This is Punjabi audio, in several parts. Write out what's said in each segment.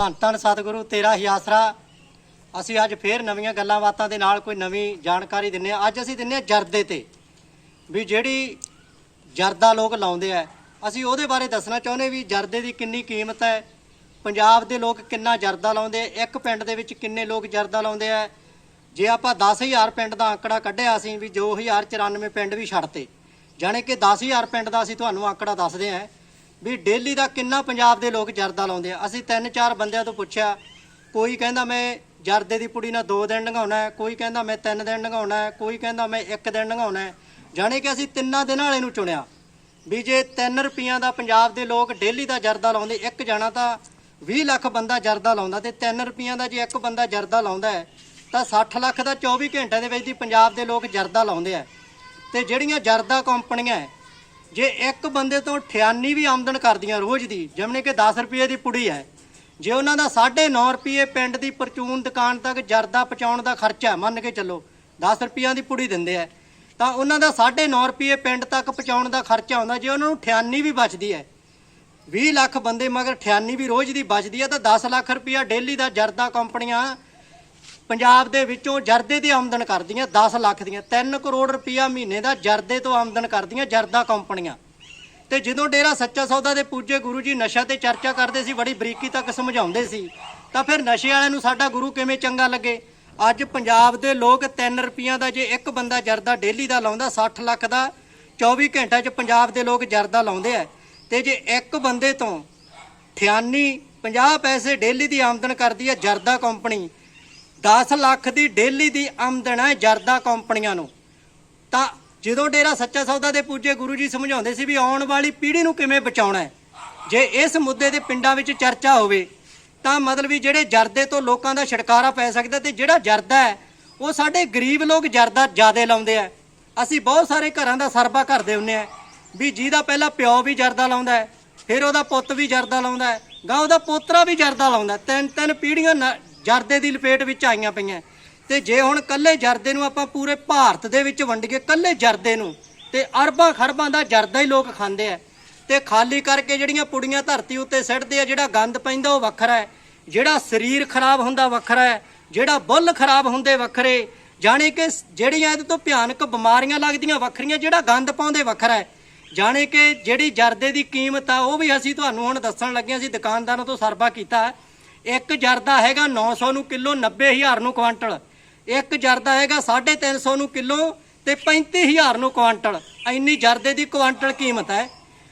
ਧੰਨ ਧੰਨ ਸਤਿਗੁਰੂ, ਤੇਰਾ ਹੀ ਆਸਰਾ। ਅਸੀਂ ਅੱਜ ਫੇਰ ਨਵੀਆਂ ਗੱਲਾਂ ਬਾਤਾਂ ਦੇ ਨਾਲ ਕੋਈ ਨਵੀਂ ਜਾਣਕਾਰੀ ਦਿੰਨੇ ਆ ਅੱਜ ਅਸੀਂ ਦਿੰਨੇ ਆ ਜਰਦੇ ਤੇ। ਵੀ ਜਿਹੜੀ ਜਰਦਾ ਲੋਕ ਲਾਉਂਦੇ ਆ, ਅਸੀਂ ਉਹਦੇ ਬਾਰੇ ਦੱਸਣਾ ਚਾਹੁੰਦੇ ਵੀ ਜਰਦੇ ਦੀ ਕਿੰਨੀ ਕੀਮਤ ਹੈ। ਪੰਜਾਬ ਦੇ ਲੋਕ ਕਿੰਨਾ ਜਰਦਾ ਲਾਉਂਦੇ ਇੱਕ ਪਿੰਡ ਦੇ ਵਿੱਚ ਕਿੰਨੇ ਲੋਕ ਜਰਦਾ ਲਾਉਂਦੇ ਆ। ਜੇ ਆਪਾਂ 10000 ਪਿੰਡ ਦਾ ਅੰਕੜਾ ਕੱਢਿਆ ਅਸੀਂ ਵੀ 2094 ਪਿੰਡ ਵੀ ਛੱਡਤੇ। ਜਾਣੇ ਕਿ 10000 ਪਿੰਡ ਦਾ ਅਸੀਂ ਤੁਹਾਨੂੰ ਅੰਕੜਾ ਦੱਸਦੇ ਆਂ ਵੀ ਡੇਲੀ ਦਾ ਕਿੰਨਾ ਪੰਜਾਬ ਦੇ ਲੋਕ ਜਰਦਾ ਲਾਉਂਦੇ ਆ। ਅਸੀਂ ਤਿੰਨ ਚਾਰ ਬੰਦਿਆਂ ਤੋਂ ਪੁੱਛਿਆ, ਕੋਈ ਕਹਿੰਦਾ ਮੈਂ ਜਰਦੇ ਦੀ ਪੁੜੀ ਨਾਲ 2 ਦਿਨ ਲੰਘਾਉਣਾ ਕੋਈ ਕਹਿੰਦਾ ਮੈਂ 3 ਦਿਨ ਲੰਘਾਉਣਾ ਕੋਈ ਕਹਿੰਦਾ ਮੈਂ 1 ਦਿਨ ਲੰਘਾਉਣਾ ਹੈ। ਜਾਣੇ ਕਿ ਅਸੀਂ ਤਿੰਨਾਂ ਦਿਨਾਂ ਵਾਲੇ ਨੂੰ ਚੁਣਿਆ ਵੀ ਜੇ 3 ਰੁਪਈਆਂ ਦਾ ਪੰਜਾਬ ਦੇ ਲੋਕ ਡੇਲੀ ਦਾ ਜਰਦਾ ਲਾਉਂਦੇ, ਇੱਕ ਜਾਣਾ ਤਾਂ 20 ਲੱਖ ਬੰਦਾ ਜਰਦਾ ਲਾਉਂਦਾ ਤੇ 3 ਰੁਪਈਆਂ ਦਾ ਜੇ ਇੱਕ ਬੰਦਾ ਜਰਦਾ ਲਾਉਂਦਾ ਹੈ, ਤਾਂ 60 ਲੱਖ ਦਾ 24 ਘੰਟਿਆਂ ਦੇ ਵਿੱਚ ਦੀ ਪੰਜਾਬ ਦੇ ਲੋਕ ਜਰਦਾ ਲਾਉਂਦੇ ਆ। ਤੇ ਜਿਹੜੀਆਂ ਜਰਦਾ ਕੰਪਨੀਆਂ ਜੇ ਇੱਕ ਬੰਦੇ ਤੋਂ 98 ਵੀ ਆਮਦਨ ਕਰਦੀਆਂ ਰੋਜ਼ ਦੀ ਜਿਵੇਂ ਕਿ 10 ਰੁਪਏ ਦੀ ਪੁੜੀ ਹੈ, ਜੇ ਉਹਨਾਂ ਦਾ 9.5 ਰੁਪਏ ਪਿੰਡ ਦੀ ਪਰਚੂਨ ਦੁਕਾਨ ਤੱਕ ਜਰਦਾ ਪਹੁੰਚਾਉਣ ਦਾ ਖਰਚਾ ਮੰਨ ਕੇ ਚੱਲੋ 10 ਰੁਪਈਆਂ ਦੀ ਪੁੜੀ ਦਿੰਦੇ ਆ ਤਾਂ ਉਹਨਾਂ ਦਾ 9.5 ਰੁਪਏ ਪਿੰਡ ਤੱਕ ਪਹੁੰਚਾਉਣ ਦਾ ਖਰਚਾ ਆਉਂਦਾ ਜੇ ਉਹਨਾਂ ਨੂੰ 98 ਵੀ ਬਚਦੀ ਹੈ 20 ਲੱਖ ਬੰਦੇ ਮਗਰ 98 ਵੀ ਰੋਜ਼ ਦੀ ਬਚਦੀ ਹੈ, ਤਾਂ 10 ਲੱਖ ਰੁਪਇਆ ਡੇਲੀ ਦਾ ਜਰਦਾ ਕੰਪਨੀਆਂ ਪੰਜਾਬ ਦੇ ਵਿੱਚੋਂ ਜਰਦੇ ਦੀ ਆਮਦਨ ਕਰਦੀਆਂ 10 ਲੱਖ ਦੀਆਂ 3 ਕਰੋੜ ਰੁਪਇਆ ਮਹੀਨੇ ਦਾ ਜਰਦੇ ਤੋਂ ਆਮਦਨ ਕਰਦੀਆਂ ਜਰਦਾ ਕੰਪਨੀਆਂ। ਤੇ ਜਦੋਂ ਡੇਰਾ ਸੱਚਾ ਸੌਦਾ ਦੇ ਪੂਜੇ ਗੁਰੂ ਜੀ ਨਸ਼ਾ ਤੇ ਚਰਚਾ ਕਰਦੇ ਸੀ, ਬੜੀ ਬਰੀਕੀ ਤੱਕ ਸਮਝਾਉਂਦੇ ਸੀ, ਤਾਂ ਫਿਰ ਨਸ਼ੇ ਵਾਲਿਆਂ ਨੂੰ ਸਾਡਾ ਗੁਰੂ ਕਿਵੇਂ ਚੰਗਾ ਲੱਗੇ? ਅੱਜ ਪੰਜਾਬ ਦੇ ਲੋਕ 3 ਰੁਪਈਆਂ ਦਾ ਜੇ ਇੱਕ ਬੰਦਾ ਜਰਦਾ ਡੇਲੀ ਦਾ ਲਾਉਂਦਾ 60 ਲੱਖ ਦਾ 24 ਘੰਟਿਆਂ 'ਚ ਪੰਜਾਬ ਦੇ ਲੋਕ ਜਰਦਾ ਲਾਉਂਦੇ ਆ। ਤੇ ਜੇ ਇੱਕ ਬੰਦੇ ਤੋਂ 98 50 ਪੈਸੇ ਡੇਲੀ ਦੀ ਆਮਦਨ ਕਰਦੀ ਹੈ ਜਰਦਾ ਕੰਪਨੀ 10 ਲੱਖ ਦੀ ਡੇਲੀ ਦੀ ਆਮਦਨ ਹੈ ਜਰਦਾ ਕੰਪਨੀਆਂ ਨੂੰ। ਤਾਂ ਜਦੋਂ ਡੇਰਾ ਸੱਚਾ ਸੌਦਾ ਦੇ ਪੂਜੇ ਗੁਰੂ ਜੀ ਸਮਝਾਉਂਦੇ ਸੀ ਵੀ ਆਉਣ ਵਾਲੀ ਪੀੜ੍ਹੀ ਨੂੰ ਕਿਵੇਂ ਬਚਾਉਣਾ ਹੈ, ਜੇ ਇਸ ਮੁੱਦੇ ਦੇ ਪਿੰਡਾਂ ਵਿੱਚ ਚਰਚਾ ਹੋਵੇ, ਤਾਂ ਮਤਲਬ ਵੀ ਜਿਹੜੇ ਜਰਦੇ ਤੋਂ ਲੋਕਾਂ ਦਾ ਛੁਟਕਾਰਾ ਪੈ ਸਕਦਾ ਤੇ ਜਿਹੜਾ ਜਰਦਾ ਹੈ, ਉਹ ਸਾਡੇ ਗਰੀਬ ਲੋਕ ਜਰਦਾ ਜ਼ਿਆਦਾ ਲਾਉਂਦੇ ਆ। ਅਸੀਂ ਬਹੁਤ ਸਾਰੇ ਘਰਾਂ ਦਾ ਸਰਬਾ ਕਰਦੇ ਹੁੰਨੇ ਆ ਵੀ ਜਿਹਦਾ ਪਹਿਲਾਂ ਪਿਓ ਵੀ ਜਰਦਾ ਲਾਉਂਦਾ ਹੈ, ਫਿਰ ਉਹਦਾ ਪੁੱਤ ਵੀ ਜਰਦਾ ਲਾਉਂਦਾ ਹੈ, ਗਾਂ ਉਹਦਾ ਪੋਤਰਾ ਵੀ ਜਰਦਾ ਲਾਉਂਦਾ ਤਿੰਨ ਤਿੰਨ ਪੀੜ੍ਹੀਆਂ ਨ- ਜਰਦੇ ਦੀ ਲਪੇਟ ਵਿੱਚ ਆਈਆਂ ਪਈਆਂ। ਤੇ ਜੇ ਹੁਣ ਕੱਲੇ ਜਰਦੇ ਨੂੰ ਆਪਾਂ ਪੂਰੇ ਭਾਰਤ ਦੇ ਵਿੱਚ ਵੰਡੀਏ, ਕੱਲੇ ਜਰਦੇ ਨੂੰ, ਤੇ ਅਰਬਾਂ ਖਰਬਾਂ ਦਾ ਜਰਦਾ ਹੀ ਲੋਕ ਖਾਂਦੇ ਆ। ਤੇ ਖਾਲੀ ਕਰਕੇ ਜਿਹੜੀਆਂ ਪੁੜੀਆਂ ਧਰਤੀ ਉੱਤੇ ਸਿੱਟਦੇ ਆ, ਜਿਹੜਾ ਗੰਦ ਪੈਂਦਾ ਉਹ ਵੱਖਰਾ ਹੈ। ਜਿਹੜਾ ਸਰੀਰ ਖਰਾਬ ਹੁੰਦਾ ਵੱਖਰਾ ਹੈ, ਜਿਹੜਾ ਬੁੱਲ ਖਰਾਬ ਹੁੰਦੇ ਵੱਖਰੇ, ਜਾਣੇ ਕਿ ਜਿਹੜੀਆਂ ਇਹਦੇ ਤੋਂ ਭਿਆਨਕ ਬਿਮਾਰੀਆਂ ਲੱਗਦੀਆਂ ਵੱਖਰੀਆਂ, ਜਿਹੜਾ ਗੰਦ ਪਾਉਂਦੇ ਵੱਖਰਾ ਹੈ। ਜਾਣੇ ਕਿ ਜਿਹੜੀ ਜਰਦੇ ਦੀ ਕੀਮਤ ਆ, ਉਹ ਵੀ ਅਸੀਂ ਤੁਹਾਨੂੰ ਹੁਣ ਦੱਸਣ ਲੱਗੇ ਹਾਂ ਅਸੀਂ ਦੁਕਾਨਦਾਰਾਂ ਤੋਂ ਸਰਵਾ ਕੀਤਾ। ਇੱਕ ਜਰਦਾ ਹੈਗਾ 900 ਨੂੰ ਕਿਲੋ 90000 ਨੂੰ ਕੁਆਂਟਲ। ਇੱਕ ਜਰਦਾ ਹੈਗਾ 350 ਨੂੰ ਕਿਲੋ ਤੇ 35000 ਨੂੰ ਕੁਆਂਟਲ। ਇੰਨੀ ਜਰਦੇ ਦੀ ਕੁਆਂਟਲ ਕੀਮਤ ਹੈ।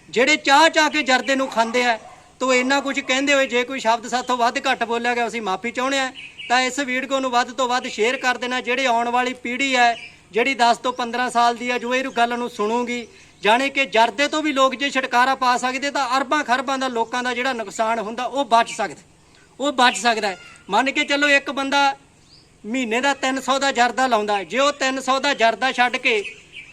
ਜਿਹੜੇ ਚਾਹ ਚਾਹ ਕੇ ਜਰਦੇ ਨੂੰ ਖਾਂਦੇ ਆ, ਤੋ ਇੰਨਾ ਕੁਝ ਕਹਿੰਦੇ ਹੋਏ, ਜੇ ਕੋਈ ਸ਼ਬਦ ਸਾਥੋਂ ਵੱਧ ਘੱਟ ਬੋਲਿਆ ਗਿਆ, ਅਸੀਂ ਮਾਫੀ ਚਾਹੁੰਦੇ ਆ ਤਾਂ ਇਸ ਵੀਡੀਓ ਨੂੰ ਵੱਧ ਤੋਂ ਵੱਧ ਸ਼ੇਅਰ ਕਰ ਦੇਣਾ। ਜਿਹੜੇ ਆਉਣ ਵਾਲੀ ਪੀੜ੍ਹੀ ਹੈ, ਜਿਹੜੀ 10 ਤੋਂ 15 ਸਾਲ ਦੀ ਹੈ, ਜੋ ਇਹ ਗੱਲ ਨੂੰ ਸੁਣੂਗੀ, ਜਾਣੇ ਕਿ ਜਰਦੇ ਤੋਂ ਵੀ ਲੋਕ ਜੇ ਛਟਕਾਰਾ ਪਾ ਸਕਦੇ, ਤਾਂ ਅਰਬਾਂ ਖਰਬਾਂ ਦਾ ਲੋਕਾਂ ਦਾ ਜਿਹੜਾ ਨੁਕਸਾਨ ਹੁੰਦਾ, ਉਹ ਬਚ ਸਕਦਾ। ਉਹ ਬਚ ਸਕਦਾ ਹੈ। ਮੰਨ ਕੇ ਚੱਲੋ ਇੱਕ ਬੰਦਾ ਮਹੀਨੇ ਦਾ 300 ਦਾ ਜਰਦਾ ਲਾਉਂਦਾ ਜੇ ਉਹ 300 ਦਾ ਜਰਦਾ ਛੱਡ ਕੇ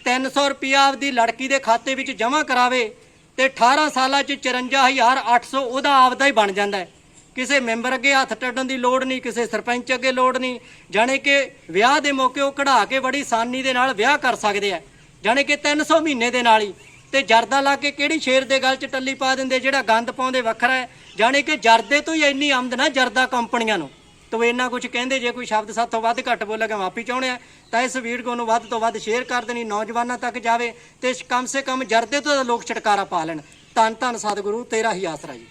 300 ਰੁਪਿਆ ਆਪਦੀ ਲੜਕੀ ਦੇ ਖਾਤੇ ਵਿੱਚ ਜਮ੍ਹਾਂ ਕਰਾਵੇ ਤੇ 18 ਸਾਲਾਂ 'ਚ 54800 ਉਹਦਾ ਆਪਦਾ ਹੀ ਬਣ ਜਾਂਦਾ ਹੈ। ਕਿਸੇ ਮੈਂਬਰ ਅੱਗੇ ਹੱਥ ਟੱਡਣ ਦੀ ਲੋੜ ਨਹੀਂ, ਕਿਸੇ ਸਰਪੰਚ ਅੱਗੇ ਲੋੜ ਨਹੀਂ। ਜਾਣੇ ਕਿ ਵਿਆਹ ਦੇ ਮੌਕੇ ਉਹ ਕਢਾ ਕੇ ਬੜੀ ਆਸਾਨੀ ਦੇ ਨਾਲ ਵਿਆਹ ਕਰ ਸਕਦੇ ਆ ਜਾਣੇ ਕਿ 300 ਮਹੀਨੇ ਦੇ ਨਾਲ ਹੀ। ਤੇ ਜਰਦਾ ਲਾ ਕੇ ਕਿਹੜੀ ਸ਼ੇਰ ਦੇ ਗਲ 'ਚ ਟੱਲੀ ਪਾ ਦਿੰਦੇ, ਜਿਹੜਾ ਗੰਦ ਪਾਉਂਦੇ ਵੱਖਰਾ ਹੈ? ਜਾਣੇ ਕਿ ਜਰਦੇ ਤੋਂ ਹੀ ਇੰਨੀ ਆਮਦਨ ਹੈ ਜਰਦਾ ਕੰਪਨੀਆਂ ਨੂੰ। ਤੋ ਇੰਨਾ ਕੁਝ ਕਹਿੰਦੇ, ਜੇ ਕੋਈ ਸ਼ਬਦ ਸਾਥੋਂ ਵੱਧ ਘੱਟ ਬੋਲੇਗਾ ਮਾਫੀ ਚਾਹੁੰਦੇ ਆ ਤਾਂ ਇਸ ਵੀਡੀਓ ਨੂੰ ਵੱਧ ਤੋਂ ਵੱਧ ਸ਼ੇਅਰ ਕਰ ਦੇਣੀ, ਨੌਜਵਾਨਾਂ ਤੱਕ ਜਾਵੇ ਤੇ ਕਮ ਸੇ ਕਮ ਜਰਦੇ ਤੋਂ ਲੋਕ ਛਟਕਾਰਾ ਪਾ ਲੈਣ। ਧੰਨ ਧੰਨ ਸਤਿਗੁਰੂ, ਤੇਰਾ ਹੀ ਆਸਰਾ ਜੀ।